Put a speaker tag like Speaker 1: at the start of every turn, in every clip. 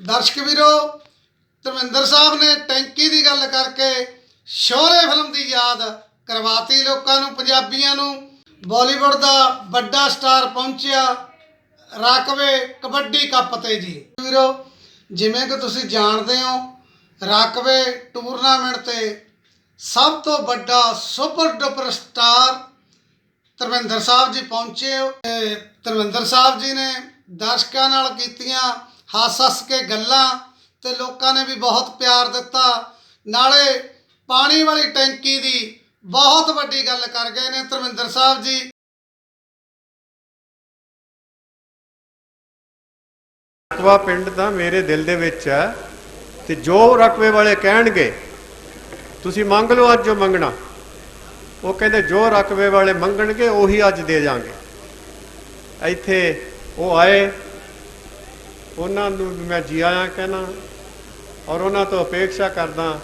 Speaker 1: ਦਰਸ਼ਕ ਵੀਰੋ, ਧਰਮਿੰਦਰ ਸਾਹਿਬ ਨੇ ਟੈਂਕੀ ਦੀ ਗੱਲ ਕਰਕੇ ਸ਼ੋਹਰੇ ਫਿਲਮ ਦੀ ਯਾਦ ਕਰਵਾਤੀ ਲੋਕਾਂ ਨੂੰ, ਪੰਜਾਬੀਆਂ ਨੂੰ। ਬਾਲੀਵੁੱਡ ਦਾ ਵੱਡਾ ਸਟਾਰ ਪਹੁੰਚਿਆ ਰਾਕਵੇ ਕਬੱਡੀ ਕੱਪ ਤੇ ਜੀ। ਵੀਰੋ, ਜਿਵੇਂ ਕਿ ਤੁਸੀਂ ਜਾਣਦੇ ਹੋ, ਰਾਕਵੇ ਟੂਰਨਾਮੈਂਟ ਤੇ ਸਭ ਤੋਂ ਵੱਡਾ ਸੁਪਰ ਡੁਪਰ ਸਟਾਰ ਧਰਮਿੰਦਰ ਸਾਹਿਬ ਜੀ ਪਹੁੰਚੇ ਤੇ ਧਰਮਿੰਦਰ ਸਾਹਿਬ ਜੀ ਨੇ ਦਰਸ਼ਕਾਂ ਨਾਲ ਕੀਤੀਆਂ ਹੱਸ-ਹੱਸ ਕੇ ਗੱਲਾਂ ਤੇ ਲੋਕਾਂ ਨੇ ਵੀ ਬਹੁਤ ਪਿਆਰ ਦਿੱਤਾ। ਨਾਲੇ ਪਾਣੀ ਵਾਲੀ ਟੈਂਕੀ ਦੀ ਬਹੁਤ ਵੱਡੀ ਗੱਲ ਕਰ ਗਏ ਨੇ ਧਰਮਿੰਦਰ ਸਾਹਿਬ ਜੀ।
Speaker 2: ਰਕਵਾ ਪਿੰਡ ਤਾਂ ਮੇਰੇ ਦਿਲ ਦੇ ਵਿੱਚ ਹੈ ਤੇ ਜੋ ਰਕਬੇ ਵਾਲੇ ਕਹਿਣਗੇ, ਤੁਸੀਂ ਮੰਗ ਲਓ ਅੱਜ ਜੋ ਮੰਗਣਾ। ਉਹ ਕਹਿੰਦੇ ਜੋ ਰਕਬੇ ਵਾਲੇ ਮੰਗਣਗੇ, ਉਹੀ ਅੱਜ ਦੇ ਜਾਾਂਗੇ। ਇੱਥੇ ਉਹ ਆਏ ਉਹਨਾਂ ਨੂੰ ਵੀ ਮੈਂ ਜੀ ਆਇਆਂ ਕਹਿਣਾ ਔਰ ਉਹਨਾਂ ਤੋਂ ਅਪੇક્ષਾ ਕਰਦਾ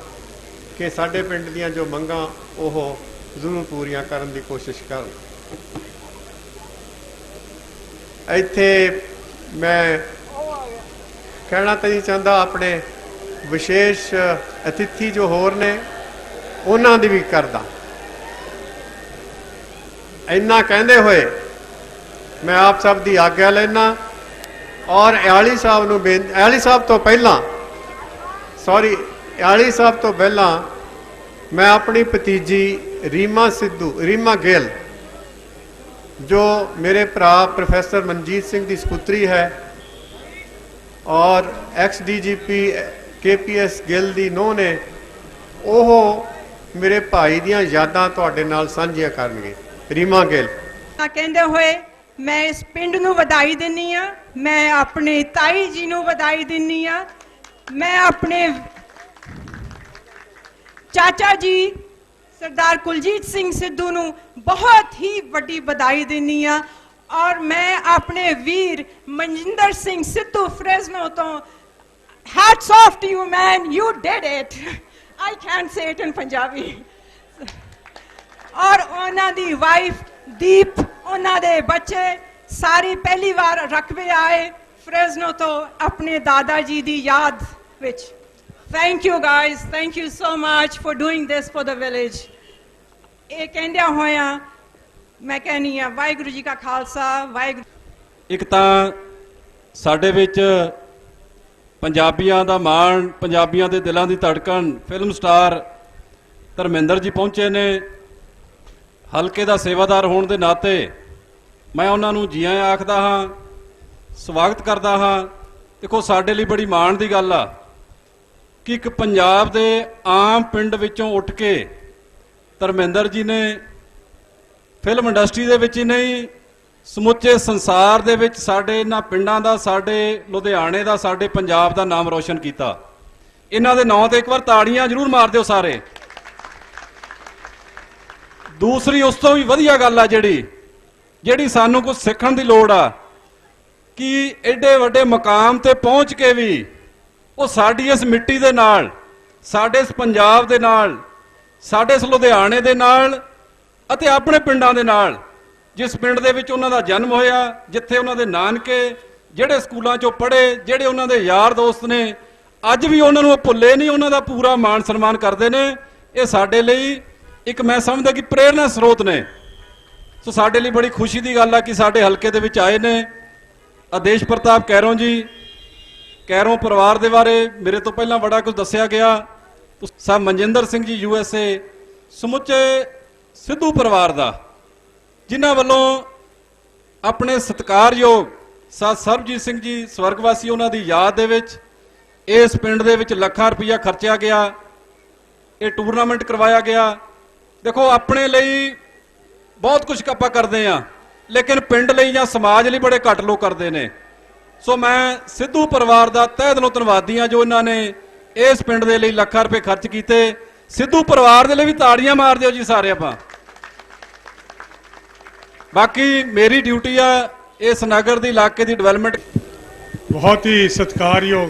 Speaker 2: ਕਿ ਸਾਡੇ ਪਿੰਡ ਦੀਆਂ ਜੋ ਮੰਗਾਂ, ਉਹ ਜ਼ਰੂਰ ਪੂਰੀਆਂ ਕਰਨ ਦੀ ਕੋਸ਼ਿਸ਼ ਕਰਨ। ਇੱਥੇ ਮੈਂ ਕਹਿਣਾ ਤਾਂ ਨਹੀਂ ਚਾਹੁੰਦਾ, ਆਪਣੇ ਵਿਸ਼ੇਸ਼ ਅਤਿਥੀ ਜੋ ਹੋਰ ਨੇ, ਉਹਨਾਂ ਦੀ ਵੀ ਕਰਦਾ। ਇੰਨਾ ਕਹਿੰਦੇ ਹੋਏ ਮੈਂ ਆਪ ਸਭ ਦੀ ਆਗਿਆ ਲੈਣਾ ਔਰ ਇਆਲੀ ਸਾਹਿਬ ਨੂੰ ਬੇਨ ਸਾਹਿਬ ਤੋਂ ਪਹਿਲਾਂ ਸੌਰੀ ਇਆਲੀ ਸਾਹਿਬ ਤੋਂ ਪਹਿਲਾਂ ਮੈਂ ਆਪਣੀ ਭਤੀਜੀ ਰੀਮਾ ਸਿੱਧੂ, ਰੀਮਾ ਗਿੱਲ, ਜੋ ਮੇਰੇ ਭਰਾ ਪ੍ਰੋਫੈਸਰ ਮਨਜੀਤ ਸਿੰਘ ਦੀ ਸਪੁੱਤਰੀ ਹੈ ਔਰ ਐਕਸ ਡੀਜੀਪੀ ਕੇਪੀਐਸ ਗਿੱਲ ਦੀ ਨੋਹ ਨੇ, ਉਹ ਮੇਰੇ ਭਾਈ ਦੀਆਂ ਯਾਦਾਂ ਤੁਹਾਡੇ ਨਾਲ ਸਾਂਝੀਆਂ ਕਰਨਗੇ। ਰੀਮਾ ਗਿੱਲ।
Speaker 3: ਕਹਿੰਦੇ ਹੋਏ ਮੈਂ ਇਸ ਪਿੰਡ ਨੂੰ ਵਧਾਈ ਦਿੰਨੀ ਆ। ਮੈਂ ਆਪਣੇ ਤਾਈ ਜੀ ਨੂੰ ਵਧਾਈ ਦਿੰਨੀ ਆ। ਮੈਂ ਆਪਣੇ ਚਾਚਾ ਜੀ, ਸਰਦਾਰ ਕੁਲਜੀਤ ਸਿੰਘ ਸਿੱਧੂ ਨੂੰ ਬਹੁਤ ਹੀ ਵੱਡੀ ਵਧਾਈ ਦਿੰਨੀ ਆ ਔਰ ਮੈਂ ਆਪਣੇ ਵੀਰ ਮਨਜਿੰਦਰ ਸਿੰਘ ਸਿੱਧੂ ਫਰੈਜ਼ਨੋ ਤੋਂ hats off to you, man. You did it. I can't say it in punjabi. ਔਰ ਉਹਨਾਂ ਦੀ ਵਾਈਫ ਦੀਪ ਉਹਨਾਂ ਦੇ ਬੱਚੇ ਸਾਰੀ ਪਹਿਲੀ ਵਾਰ ਰਕਬੇ ਆਏ ਫ੍ਰੈਜ਼ਨੋ ਤੋਂ ਆਪਣੇ ਦਾਦਾ ਜੀ ਦੀ ਯਾਦ ਵਿੱਚ। Thank you guys thank you so much for doing this for the village ਇਹ ਕਹਿੰਦਿਆਂ ਹੋਇਆਂ ਮੈਂ ਕਹਿੰਨੀ ਆ ਵਾਹਿਗੁਰੂ ਜੀ ਕਾ ਖਾਲਸਾ, ਵਾਹਿਗੁਰੂ
Speaker 4: ਇੱਕ ਤਾਂ ਸਾਡੇ ਵਿੱਚ ਪੰਜਾਬੀਆਂ ਦਾ ਮਾਣ, ਪੰਜਾਬੀਆਂ ਦੇ ਦਿਲਾਂ ਦੀ ਧੜਕਣ ਫਿਲਮ ਸਟਾਰ ਧਰਮਿੰਦਰ ਜੀ ਪਹੁੰਚੇ ਨੇ। ਹਲਕੇ ਦਾ ਸੇਵਾਦਾਰ ਹੋਣ ਦੇ ਨਾਤੇ ਮੈਂ ਉਹਨਾਂ ਨੂੰ ਜੀ ਆਇਆਂ ਆਖਦਾ ਹਾਂ, ਸਵਾਗਤ ਕਰਦਾ ਹਾਂ। ਦੇਖੋ, ਸਾਡੇ ਲਈ ਬੜੀ ਮਾਣ ਦੀ ਗੱਲ ਆ ਕਿ ਇੱਕ ਪੰਜਾਬ ਦੇ ਆਮ ਪਿੰਡ ਵਿੱਚੋਂ ਉੱਠ ਕੇ ਧਰਮਿੰਦਰ ਜੀ ਨੇ ਫਿਲਮ ਇੰਡਸਟਰੀ ਦੇ ਵਿੱਚ ਹੀ ਨਹੀਂ, ਸਮੁੱਚੇ ਸੰਸਾਰ ਦੇ ਵਿੱਚ ਸਾਡੇ ਇਹਨਾਂ ਪਿੰਡਾਂ ਦਾ, ਸਾਡੇ ਲੁਧਿਆਣੇ ਦਾ, ਸਾਡੇ ਪੰਜਾਬ ਦਾ ਨਾਮ ਰੋਸ਼ਨ ਕੀਤਾ। ਇਹਨਾਂ ਦੇ ਨਾਂ ਤੇ ਇੱਕ ਵਾਰ ਤਾੜੀਆਂ ਜ਼ਰੂਰ ਮਾਰ ਦਿਓ ਸਾਰੇ। ਦੂਸਰੀ ਉਸ ਤੋਂ ਵੀ ਵਧੀਆ ਗੱਲ ਆ ਜਿਹੜੀ ਜਿਹੜੀ ਸਾਨੂੰ ਕੁਝ ਸਿੱਖਣ ਦੀ ਲੋੜ ਆ, ਕਿ ਐਡੇ ਵੱਡੇ ਮਕਾਮ ਤੇ ਪਹੁੰਚ ਕੇ ਵੀ ਉਹ ਸਾਡੀ ਇਸ ਮਿੱਟੀ ਦੇ ਨਾਲ, ਸਾਡੇ ਇਸ ਪੰਜਾਬ ਦੇ ਨਾਲ, ਸਾਡੇ ਇਸ ਲੁਧਿਆਣੇ ਦੇ ਨਾਲ ਅਤੇ ਆਪਣੇ ਪਿੰਡਾਂ ਦੇ ਨਾਲ, ਜਿਸ ਪਿੰਡ ਦੇ ਵਿੱਚ ਉਹਨਾਂ ਦਾ ਜਨਮ ਹੋਇਆ, ਜਿੱਥੇ ਉਹਨਾਂ ਦੇ ਨਾਨਕੇ, ਜਿਹੜੇ ਸਕੂਲਾਂ 'ਚੋਂ ਪੜ੍ਹੇ, ਜਿਹੜੇ ਉਹਨਾਂ ਦੇ ਯਾਰ ਦੋਸਤ ਨੇ, ਅੱਜ ਵੀ ਉਹਨਾਂ ਨੂੰ ਉਹ ਭੁੱਲੇ ਨਹੀਂ, ਉਹਨਾਂ ਦਾ ਪੂਰਾ ਮਾਣ ਸਨਮਾਨ ਕਰਦੇ ਨੇ, ਇਹ ਸਾਡੇ ਲਈ ਇੱਕ ਮੈਂ ਸਮਝਦਾ ਕਿ ਪ੍ਰੇਰਨਾ ਸਰੋਤ ਨੇ। ਸੋ ਸਾਡੇ ਲਈ ਬੜੀ ਖੁਸ਼ੀ ਦੀ ਗੱਲ ਆ ਕਿ ਸਾਡੇ ਹਲਕੇ ਦੇ ਵਿੱਚ ਆਏ ਨੇ। ਆਦੇਸ਼ ਪ੍ਰਤਾਪ ਕੈਰੋਂ ਜੀ, ਕੈਰੋਂ ਪਰਿਵਾਰ ਦੇ ਬਾਰੇ ਮੇਰੇ ਤੋਂ ਪਹਿਲਾਂ ਬੜਾ ਕੁਝ ਦੱਸਿਆ ਗਿਆ। ਸਾਹਿਬ Manjinder Singh ji, U S A, ਸਮੁੱਚੇ ਸਿੱਧੂ ਪਰਿਵਾਰ ਦਾ, ਜਿਨ੍ਹਾਂ ਵੱਲੋਂ ਆਪਣੇ ਸਤਿਕਾਰਯੋਗ ਸਾ ਸਰਬਜੀਤ ਸਿੰਘ ਜੀ, ਸਵਰਗਵਾਸੀ ਉਹਨਾਂ ਦੀ ਯਾਦ ਦੇ ਵਿੱਚ, ਇਸ ਪਿੰਡ ਦੇ ਵਿੱਚ ਲੱਖਾਂ ਰੁਪਈਆ ਖਰਚਿਆ ਗਿਆ। ਇਹ ਟੂਰਨਾਮੈਂਟ ਕਰਵਾਇਆ ਗਿਆ। ਦੇਖੋ, ਆਪਣੇ ਲਈ ਬਹੁਤ ਕੁਝ ਆਪਾਂ ਕਰਦੇ ਆ ਲੇਕਿਨ ਪਿੰਡ ਲਈ ਜਾਂ ਸਮਾਜ ਲਈ ਬੜੇ ਘੱਟ ਲੋਕ ਕਰਦੇ ਨੇ। ਸੋ ਮੈਂ ਸਿੱਧੂ ਪਰਿਵਾਰ ਦਾ ਤਹਿ ਦਿਲੋਂ ਧੰਨਵਾਦੀ ਆ ਜੋ ਇਹਨਾਂ ਨੇ ਇਸ ਪਿੰਡ ਦੇ ਲਈ ਲੱਖਾਂ ਰੁਪਏ ਖਰਚ ਕੀਤੇ। ਸਿੱਧੂ ਪਰਿਵਾਰ ਦੇ ਲਈ ਵੀ ਤਾੜੀਆਂ ਮਾਰ ਦਿਓ ਜੀ ਸਾਰੇ ਆਪਾਂ। ਬਾਕੀ ਮੇਰੀ ਡਿਊਟੀ ਆ ਇਸ ਨਗਰ ਦੀ ਇਲਾਕੇ ਦੀ ਡਿਵੈਲਪਮੈਂਟ
Speaker 5: ਬਹੁਤ ਹੀ ਸਤਿਕਾਰਯੋਗ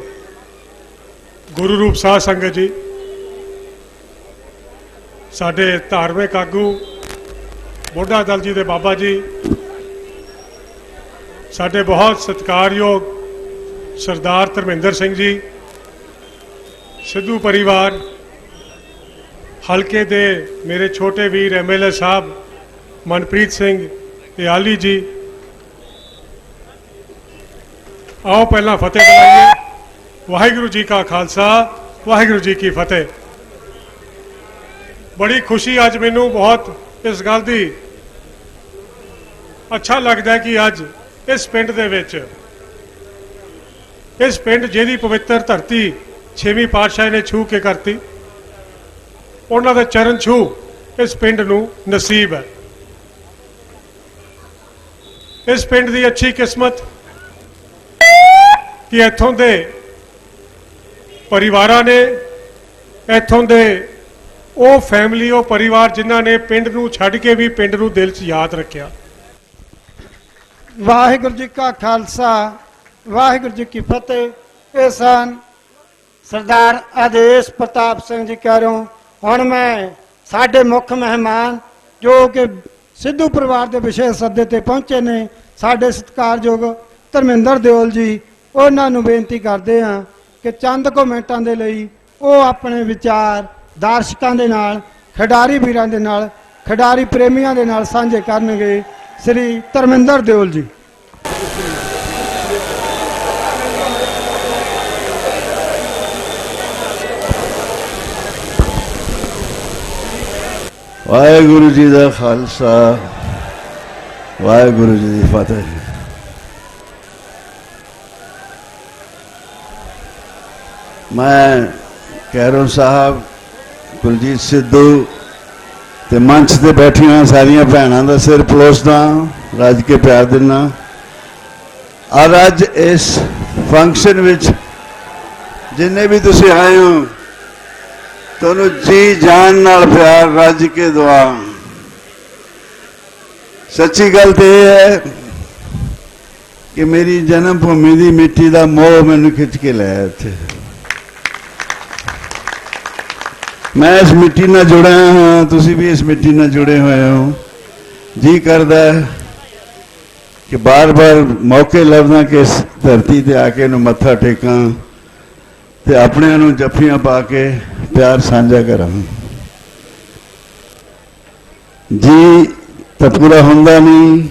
Speaker 5: ਗੁਰੂ ਰੂਪ ਸਾਧ ਸੰਗਤ ਜੀ। ਸਾਡੇ ਧਾਰਮਿਕ ਆਗੂ ਬੋਡਾ ਦਲ ਜੀ ਦੇ ਬਾਬਾ ਜੀ, ਸਾਡੇ ਬਹੁਤ ਸਤਿਕਾਰਯੋਗ ਸਰਦਾਰ ਧਰਮਿੰਦਰ ਸਿੰਘ ਜੀ, ਸਿੱਧੂ ਪਰਿਵਾਰ, ਹਲਕੇ ਦੇ ਮੇਰੇ ਛੋਟੇ ਵੀਰ ਐਮਐਲਏ ਸਾਹਿਬ, ਮਨਪ੍ਰੀਤ ਸਿੰਘ ਇਆਲੀ ਜੀ। ਆਓ ਪਹਿਲਾਂ ਫਤਿਹ ਬੁਲਾਈਏ। ਵਾਹਿਗੁਰੂ ਜੀ ਕਾ ਖਾਲਸਾ, ਵਾਹਿਗੁਰੂ ਜੀ ਕੀ ਫਤਿਹ। ਬੜੀ ਖੁਸ਼ੀ ਅੱਜ ਮੈਨੂੰ, ਬਹੁਤ ਇਸ ਗੱਲ ਦੀ ਅੱਛਾ ਲੱਗਦਾ ਕਿ ਅੱਜ ਇਸ ਪਿੰਡ ਦੇ ਵਿੱਚ, ਇਸ ਪਿੰਡ ਜਿਹਦੀ ਪਵਿੱਤਰ ਧਰਤੀ ਛੇਵੀਂ ਪਾਤਸ਼ਾਹ ਨੇ ਛੂ ਕੇ ਕਰਤੀ, ਉਹਨਾਂ ਦਾ ਚਰਨ ਛੂ ਇਸ ਪਿੰਡ ਨੂੰ ਨਸੀਬ ਹੈ। ਇਸ ਪਿੰਡ ਦੀ ਅੱਛੀ ਕਿਸਮਤ ਕਿ ਇੱਥੋਂ ਦੇ ਪਰਿਵਾਰਾਂ ਨੇ, ਇੱਥੋਂ ਦੇ ਉਹ ਫੈਮਿਲੀ ਉਹ ਪਰਿਵਾਰ ਜਿਨ੍ਹਾਂ ਨੇ ਪਿੰਡ ਨੂੰ ਛੱਡ ਕੇ ਵੀ ਪਿੰਡ ਨੂੰ ਦਿਲ 'ਚ ਯਾਦ ਰੱਖਿਆ।
Speaker 6: ਵਾਹਿਗੁਰੂ ਜੀ ਕਾ ਖਾਲਸਾ, ਵਾਹਿਗੁਰੂ ਜੀ ਕੀ ਫਤਿਹ। ਇਹ ਸਨ ਸਰਦਾਰ ਆਦੇਸ਼ ਪ੍ਰਤਾਪ ਸਿੰਘ ਜੀ ਕਹਿ ਰਹੇ ਹੁਣ ਮੈਂ ਸਾਡੇ ਮੁੱਖ ਮਹਿਮਾਨ ਜੋ ਕਿ ਸਿੱਧੂ ਪਰਿਵਾਰ ਦੇ ਵਿਸ਼ੇਸ਼ ਸੱਦੇ ਤੇ ਪਹੁੰਚੇ ਨੇ, ਸਾਡੇ ਸਤਿਕਾਰਯੋਗ ਧਰਮਿੰਦਰ ਦਿਓਲ ਜੀ, ਉਹਨਾਂ ਨੂੰ ਬੇਨਤੀ ਕਰਦੇ ਹਾਂ ਕਿ ਚੰਦ ਕੁ ਮਿੰਟਾਂ ਦੇ ਲਈ ਉਹ ਆਪਣੇ ਵਿਚਾਰ ਦਰਸ਼ਕਾਂ ਦੇ ਨਾਲ, ਖਿਡਾਰੀ ਵੀਰਾਂ ਦੇ ਨਾਲ, ਖਿਡਾਰੀ ਪ੍ਰੇਮੀਆਂ ਦੇ ਨਾਲ ਸਾਂਝੇ ਕਰਨਗੇ ਸ੍ਰੀ ਧਰਮਿੰਦਰ ਦਿਓਲ ਜੀ।
Speaker 7: ਵਾਹਿਗੁਰੂ ਜੀ ਦਾ ਖਾਲਸਾ, ਵਾਹਿਗੁਰੂ ਜੀ ਦੀ ਫਤਿਹ। ਮੈਂ ਕੈਰੋਂ ਸਾਹਿਬ ਕੁਲਜੀਤ ਸਿੱਧੂ ਤੇ ਮੰਚ ਤੇ ਬੈਠੀਆਂ ਸਾਰੀਆਂ ਭੈਣਾਂ ਦਾ ਸਿਰ ਪਲੋਸਦਾ, ਰੱਜ ਕੇ ਪਿਆਰ ਦਿੰਦਾ। ਔਰ ਅੱਜ ਇਸ ਫੰਕਸ਼ਨ ਵਿੱਚ ਜਿੰਨੇ ਵੀ ਤੁਸੀਂ ਆਏ ਹੋ, ਤੁਹਾਨੂੰ ਜੀ ਜਾਨ ਨਾਲ ਪਿਆਰ ਰੱਜ ਕੇ ਦੁਆ। ਸੱਚੀ ਗੱਲ ਤੇ ਇਹ ਹੈ ਕਿ ਮੇਰੀ ਜਨਮ ਭੂਮੀ ਦੀ ਮਿੱਟੀ ਦਾ ਮੋਹ ਮੈਨੂੰ ਖਿੱਚ ਕੇ ਲਿਆ ਇੱਥੇ। ਮੈਂ ਇਸ ਮਿੱਟੀ ਨਾਲ ਜੁੜਿਆ ਹਾਂ, ਤੁਸੀਂ ਵੀ ਇਸ ਮਿੱਟੀ ਨਾਲ ਜੁੜੇ ਹੋਏ ਹੋ। ਜੀ ਕਰਦਾ ਕਿ ਬਾਰ-ਬਾਰ ਮੌਕੇ ਲੱਭਦਾ ਕਿ ਇਸ ਧਰਤੀ ਤੇ ਆ ਕੇ ਇਹਨੂੰ ਮੱਥਾ ਟੇਕਾਂ ਤੇ ਆਪਣਿਆਂ ਨੂੰ ਜੱਫੀਆਂ ਪਾ ਕੇ ਪਿਆਰ ਸਾਂਝਾ ਕਰਾਂ। ਜੀ, ਤਾਂ ਪੂਰਾ ਹੁੰਦਾ ਨਹੀਂ।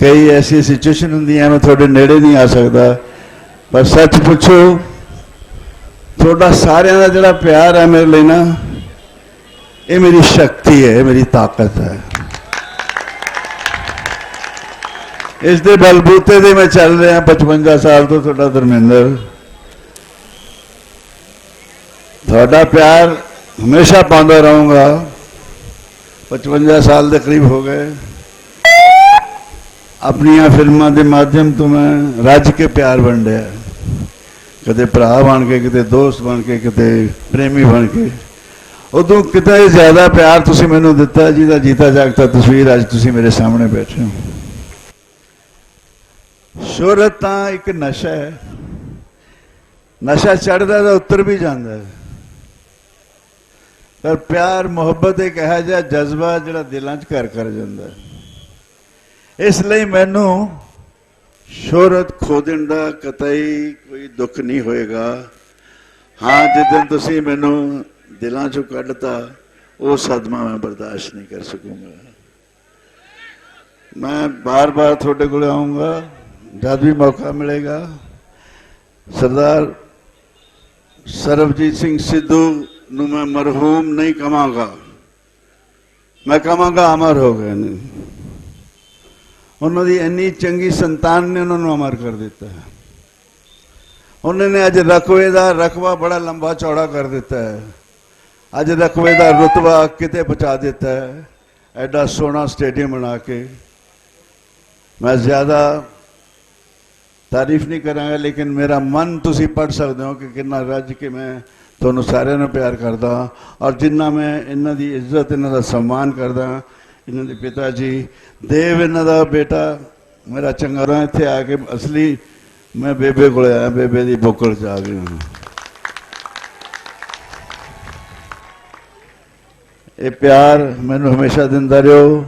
Speaker 7: ਕਈ ਐਸੀ ਸਿਚੁਏਸ਼ਨ ਹੁੰਦੀਆਂ ਮੈਂ ਤੁਹਾਡੇ ਨੇੜੇ ਨਹੀਂ ਆ ਸਕਦਾ। ਪਰ ਸੱਚ ਪੁੱਛੋ ਤੁਹਾਡਾ ਸਾਰਿਆਂ ਦਾ ਜਿਹੜਾ ਪਿਆਰ ਹੈ ਮੇਰੇ ਲਈ ਨਾ, ਇਹ ਮੇਰੀ ਸ਼ਕਤੀ ਹੈ, ਇਹ ਮੇਰੀ ਤਾਕਤ ਹੈ। ਇਸ ਦੇ ਬਲਬੂਤੇ ਤੇ ਮੈਂ ਚੱਲ ਰਿਹਾ 55 ਸਾਲ ਤੋਂ ਤੁਹਾਡਾ ਧਰਮਿੰਦਰ। ਤੁਹਾਡਾ ਪਿਆਰ ਹਮੇਸ਼ਾ ਪਾਉਂਦਾ ਰਹੂੰਗਾ। 55 ਸਾਲ ਦੇ ਕਰੀਬ ਹੋ ਗਏ। ਆਪਣੀਆਂ ਫਿਲਮਾਂ ਦੇ ਮਾਧਿਅਮ ਤੋਂ ਮੈਂ ਰੱਜ ਕੇ ਪਿਆਰ ਵੰਡਿਆ। ਕਦੇ ਭਰਾ ਬਣ ਕੇ ਕਿਤੇ ਦੋਸਤ ਬਣ ਕੇ ਕਿਤੇ ਪ੍ਰੇਮੀ ਬਣ ਕੇ। ਉਦੋਂ ਕਿਤੇ ਜ਼ਿਆਦਾ ਪਿਆਰ ਤੁਸੀਂ ਮੈਨੂੰ ਦਿੱਤਾ, ਜਿਹਦਾ ਜੀਤਾ ਜਾਗਤਾ ਤਸਵੀਰ ਅੱਜ ਤੁਸੀਂ ਮੇਰੇ ਸਾਹਮਣੇ ਬੈਠੇ ਹੋ। ਸ਼ੋਹਰਤ ਤਾਂ ਇੱਕ ਨਸ਼ਾ ਹੈ। ਨਸ਼ਾ ਚੜਦਾ ਤਾਂ ਉੱਤਰ ਵੀ ਜਾਂਦਾ ਹੈ। ਪਰ ਪਿਆਰ, ਮੁਹੱਬਤ ਇੱਕ ਇਹੋ ਜਿਹਾ ਜਜ਼ਬਾ ਜਿਹੜਾ ਦਿਲਾਂ 'ਚ ਘਰ ਕਰ ਜਾਂਦਾ ਇਸ ਲਈ ਮੈਨੂੰ ਸ਼ੋਹਰਤ ਖੋਦਣ ਦਾ ਕਤਈ ਕੋਈ ਦੁੱਖ ਨਹੀਂ ਹੋਏਗਾ। ਹਾਂ ਜਿੱਦਨ ਤੁਸੀਂ ਮੈਨੂੰ ਦਿਲਾਂ 'ਚੋਂ ਕੱਢਤਾ, ਉਹ ਸਦਮਾ ਮੈਂ ਬਰਦਾਸ਼ਤ ਨਹੀਂ ਕਰ ਸਕੂੰਗਾ। ਮੈਂ ਬਾਰ-ਬਾਰ ਤੁਹਾਡੇ ਕੋਲ ਆਉਂਗਾ ਜਦ ਵੀ ਮੌਕਾ ਮਿਲੇਗਾ। ਸਰਦਾਰ ਸਰਬਜੀਤ ਸਿੰਘ ਸਿੱਧੂ ਨੂੰ ਮੈਂ ਮਰਹੂਮ ਨਹੀਂ ਕਵਾਂਗਾ ਮੈਂ ਕਵਾਂਗਾ ਅਮਰ ਹੋ ਗਏ ਨੇ। ਉਹਨਾਂ ਦੀ ਇੰਨੀ ਚੰਗੀ ਸੰਤਾਨ ਨੇ ਉਹਨਾਂ ਨੂੰ ਅਮਰ ਕਰ ਦਿੱਤਾ। ਹੈ ਉਹਨਾਂ ਨੇ ਅੱਜ ਰਕਵੇ ਦਾ ਰਕਵਾ ਬੜਾ ਲੰਬਾ ਚੌੜਾ ਕਰ ਦਿੱਤਾ ਹੈ। ਅੱਜ ਰਕਵੇ ਦਾ ਰਤਬਾ ਕਿਤੇ ਪਹੁੰਚਾ ਦਿੱਤਾ ਹੈ। ਐਡਾ ਸੋਹਣਾ ਸਟੇਡੀਅਮ ਬਣਾ ਕੇ। ਮੈਂ ਜ਼ਿਆਦਾ ਤਾਰੀਫ ਨਹੀਂ ਕਰਾਂਗਾ, ਲੇਕਿਨ ਮੇਰਾ ਮਨ ਤੁਸੀਂ ਪੜ ਸਕਦੇ ਹੋ ਕਿ ਕਿੰਨਾ ਰੱਜ ਕੇ ਮੈਂ ਤੁਹਾਨੂੰ ਸਾਰਿਆਂ ਨੂੰ ਪਿਆਰ ਕਰਦਾ ਔਰ ਜਿੰਨਾ ਮੈਂ ਇਹਨਾਂ ਦੀ ਇੱਜ਼ਤ, ਇਹਨਾਂ ਦਾ ਸਨਮਾਨ ਕਰਦਾ ਇਹਨਾਂ ਦੇ ਪਿਤਾ ਜੀ, ਦੇਵ ਇਹਨਾਂ ਦਾ ਬੇਟਾ, ਮੇਰਾ ਚੰਗਾਰਾ ਇੱਥੇ ਆ ਕੇ ਅਸਲੀ ਮੈਂ ਬੇਬੇ ਕੋਲ ਆਇਆ, ਬੇਬੇ ਦੀ ਬੁੱਕਲ ਚ ਆ ਗਿਆ ਇਹ ਪਿਆਰ ਮੈਨੂੰ ਹਮੇਸ਼ਾ ਦਿੰਦਾ ਰਹੋ।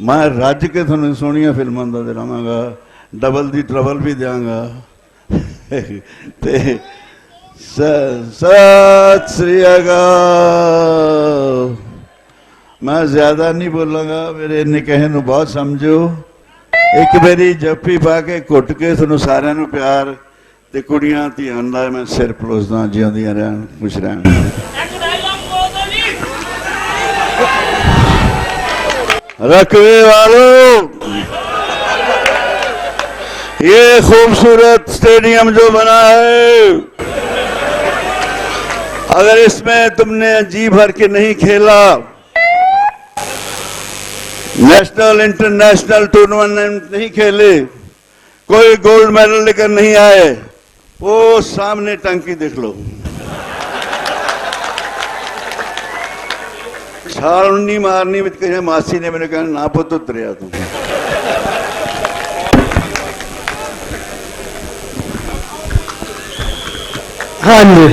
Speaker 7: ਮੈਂ ਰੱਜ ਕੇ ਤੁਹਾਨੂੰ ਸੋਹਣੀਆਂ ਫਿਲਮਾਂ ਦਾ ਦਿਲਾਵਾਂਗਾ ਡਬਲ ਦੀ ਟਰਬਲ ਵੀ ਦਿਆਂਗਾ। ਤੇ ਸ- ਸਤਿ ਸ੍ਰੀ ਅਕਾਲ। ਮੈਂ ਜ਼ਿਆਦਾ ਨਹੀਂ ਬੋਲਾਂਗਾ ਮੇਰੇ ਇੰਨੇ ਕਹੇ ਨੂੰ ਬਹੁਤ ਸਮਝੋ ਇੱਕ ਵਾਰੀ ਜੱਫੀ ਪਾ ਕੇ ਘੁੱਟ ਕੇ ਤੁਹਾਨੂੰ ਸਾਰਿਆਂ ਨੂੰ ਪਿਆਰ ਤੇ ਕੁੜੀਆਂ ਧੀਆਂ ਦਾ ਮੈਂ ਸਿਰ ਪਲੋਸਦਾ ਜਿਉਂਦੀਆਂ ਰਹਿਣ ਖੁਸ਼ ਰਹਿਣ रखवे वालों ये खूबसूरत स्टेडियम जो बना है अगर इसमें तुमने जी भर के नहीं खेला नेशनल इंटरनेशनल टूर्नामेंट नहीं खेले। कोई गोल्ड मेडल लेकर नहीं आए। वो सामने टंकी देख लो। छालनी मारनी में कहे मासी ने मैंने कहा ना पो तो उतरिया तू
Speaker 6: हाँ जी।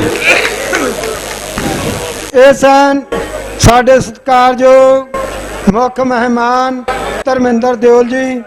Speaker 6: एहसान साढ़े सत्कार जो ਮੁੱਖ ਮਹਿਮਾਨ ਧਰਮਿੰਦਰ ਦਿਓਲ ਜੀ।